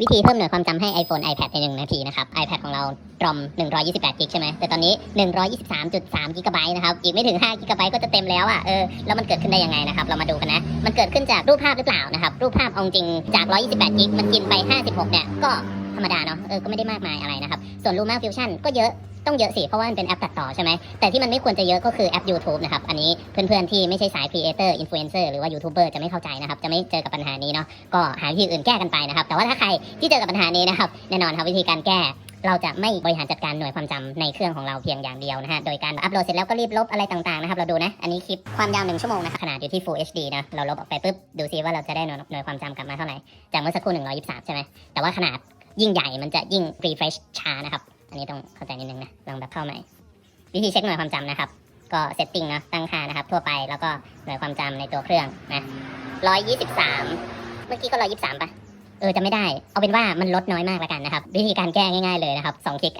วิธีเพิ่มหน่วยความจำให้ iPhone iPad ใน 1 นาทีนะครับ iPad ของเรารอม 128 กิกใช่ไหม แต่ตอนนี้ 123.3 กิกะไบต์นะครับ อีกไม่ถึง 5 กิกะไบต์ก็จะเต็มแล้วอะ เออ แล้วมันเกิดขึ้นได้ยังไงนะครับ เรามาดูกันนะ มันเกิดขึ้นจากรูปภาพหรือเปล่านะครับ รูปภาพเอาจริงจาก 128 กิก มันกินไป 56 เนี่ย ก็ธรรมดาเนาะ เออ ก็ไม่ได้มากมายอะไรนะครับ ส่วนรูมากฟิวชั่นก็เยอะ ต้องเยอะสิ เพราะว่ามันเป็นแอปตัดต่อใช่ไหมแต่ที่มันไม่ควรจะเยอะก็คือแอป YouTube นะครับ อันนี้เพื่อนๆที่ไม่ใช่สาย Creator Influencer หรือว่า YouTuber จะไม่เข้าใจนะครับ จะไม่เจอกับปัญหานี้เนาะก็หาวิธีอื่นแก้กันไปนะครับ แต่ว่าถ้าใครที่เจอกับปัญหานี้นะครับแน่นอนครับวิธีการแก้เราจะไม่บริหารจัดการหน่วยความจำในเครื่องของเราเพียงอย่างเดียวนะฮะ โดยการอัปโหลดเสร็จแล้วก็รีบลบอะไรต่างๆนะครับ เราดูนะ อันนี้คลิปความยาวหนึ่งชั่วโมงนะครับขนาดอยู่ที่ Full HD นะ เราลบออกไปปุ๊บ ดูซิว่าเราจะได้หน่วยวยความจำกลับมาเท่าไหร่ จากเมื่อสักครู่123ใช่ไหม แต่ว่าขนาดยิ่งใหญ่มันจะยิ่ง refresh ช้านะครับ อันนี้ต้องเข้าใจนิดนึงนะ ลองแบบเข้าใหม่ วิธีเช็คหน่วยความจำนะครับ ก็เซตติ้งเนาะตั้งค่านะครับ ทั่วไปแล้วก็หน่วยความจำในตัวเครื่องนะ123เมื่อกี้ก็123ปะเออจะไม่ได้ เอาเป็นว่ามันลดน้อยมากแล้วกันนะครับ วิธีการแก้ง่าย ๆเลยนะครับสองคลิก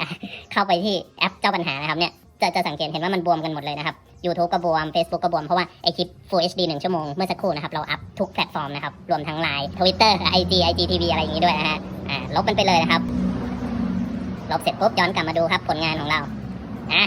เข้าไปที่แอปเจ้าปัญหานะครับเนี่ยจะจะสังเกตเห็นว่ามันบวมกันหมดเลยนะครับ YouTube ก็บวม Facebook ก็บวม เพราะว่าไอคลิป Full HD 1 ชั่วโมง เมื่อสักครู่นะครับ เราอัพทุกแพลตฟอร์มนะครับ รวมทั้ง Line Twitter IG IGTV อะไรอย่างนี้ด้วยนะฮะอ่าลบมันไปเลยนะครับ ลบเสร็จปุ๊บย้อนกลับมาดูครับผลงานของเรานะ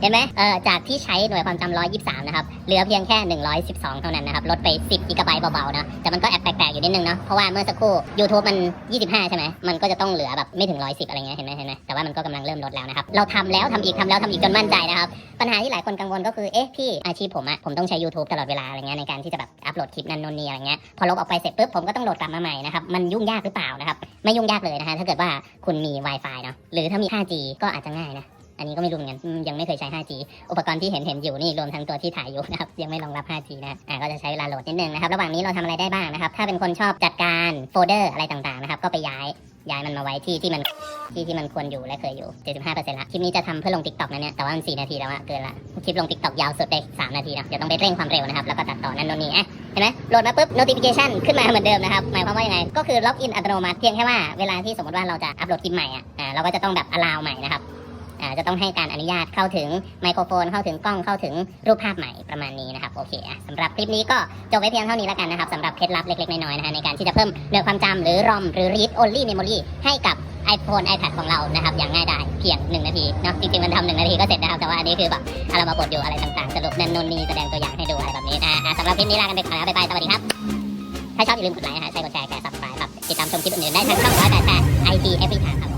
เห็นไหมเออจากที่ใช้หน่วยความจำ123นะครับ เหลือเพียงแค่112เท่านั้นนะครับ ลดไป10กิกะไบต์เบาๆนะแต่มันก็แอบแปลกๆอยู่นิดนึงเนาะ เพราะว่าเมื่อสักครู่ YouTube มัน25ใช่ไหมมันก็จะต้องเหลือแบบไม่ถึง110อะไรเงี้ย เห็นไหมเห็นไหมแต่ว่ามันก็กำลังเริ่มลดแล้วนะครับ เราทำแล้วทำอีกทำแล้วทำอีกจนมั่นใจนะครับ ปัญหาที่หลายคนกังวลก็คือ เอ๊ะพี่อาชีพผมอะผมต้องใช้ YouTube ตลอดเวลาอะไรเงี้ยในการที่จะแบบอัปโหลดคลิปนั่นนู่นนี่อะไรเงี้ย พอลบออกไปเสร็จปุ๊บผมก็ต้องโหลดกลับมาใหม่นะครับ มันยุ่งยากหรือเปล่านะครับ ไม่ยุ่งยากเลยนะฮะถ้าเกิดว่าคุณมี Wi-Fi เนาะหรือถ้ามี 5G ก็อาจจะง่ายนะ อันนี้ก็ไม่รู้เหมือนกันยังไม่เคยใช้ 5G อุปกรณ์ที่เห็นเห็นอยู่นี่รวมทั้งตัวที่ถ่ายอยู่นะครับยังไม่รองรับ 5G นะอ่าก็จะใช้เวลาโหลดนิดนึงนะครับระหว่างนี้เราทำอะไรได้บ้างนะครับ ถ้าเป็นคนชอบจัดการโฟลเดอร์อะไรต่างๆนะครับก็ไปย้ายย้ายมันมาไว้ที่ที่มันที่ที่มันควรอยู่และเคยอยู่ 75%ละ คลิปนี้จะทำเพื่อลง TikTok นะเนี่ย แต่ว่ามัน 4 นาทีแล้วอะเกินละ คลิปลง TikTok ยาวสุดได้ 3 นาทีนะเดี๋ยวต้องไปเร่งความเร็วนะครับ แล้วก็ตัดต่อนั่นโน่นนี่อะเห็นไหมโหลดมาปุ๊บ notification ขึ้นมาเหมือนเดิมนะครับ หมายความว่ายังไง ก็คือล็อกอินอัตโนมัติเพียงแค่ว่าเวลาที่สมมติว่าเราจะอัปโหลดคลิปใหม่อะอ่าเราก็จะต้องแบบ allow ใหม่นะครับ จะต้องให้การอนุญาตเข้าถึงไมโครโฟน เข้าถึงกล้องเข้าถึงรูปภาพใหม่ประมาณนี้นะครับโอเคอะสำหรับคลิปนี้ก็จบไว้เพียงเท่านี้แล้วกันนะครับสำหรับเคล็ดลับเล็กๆน้อยๆนะฮะในการที่จะเพิ่มหน่วยความจำหรือ ROM หรือ read only memory ให้กับ iPhone iPad ของเรานะครับอย่างง่ายดายเพียง 1 นาทีเนาะจริงๆมันทำหนึ่งนาทีก็เสร็จนะครับแต่ว่าอันนี้คือแบบเอาเรามาบดอยู่อะไรต่างๆสรุปนั่นนู่นนี่แสดงตัวอย่างให้ดูอะไรแบบนี้นะสำหรับคลิปนี้ลากันไปก่อนแล้วบ๊ายบายสวัสดีครับถ้าชอบอย่าลืมกดไลค์นะฮะใช่กดแชร์แชร์ subscribe ครับติดตามชมคลิปอื่นๆได้ทางช่องร้อยแปดแปด IT Every Time ครับ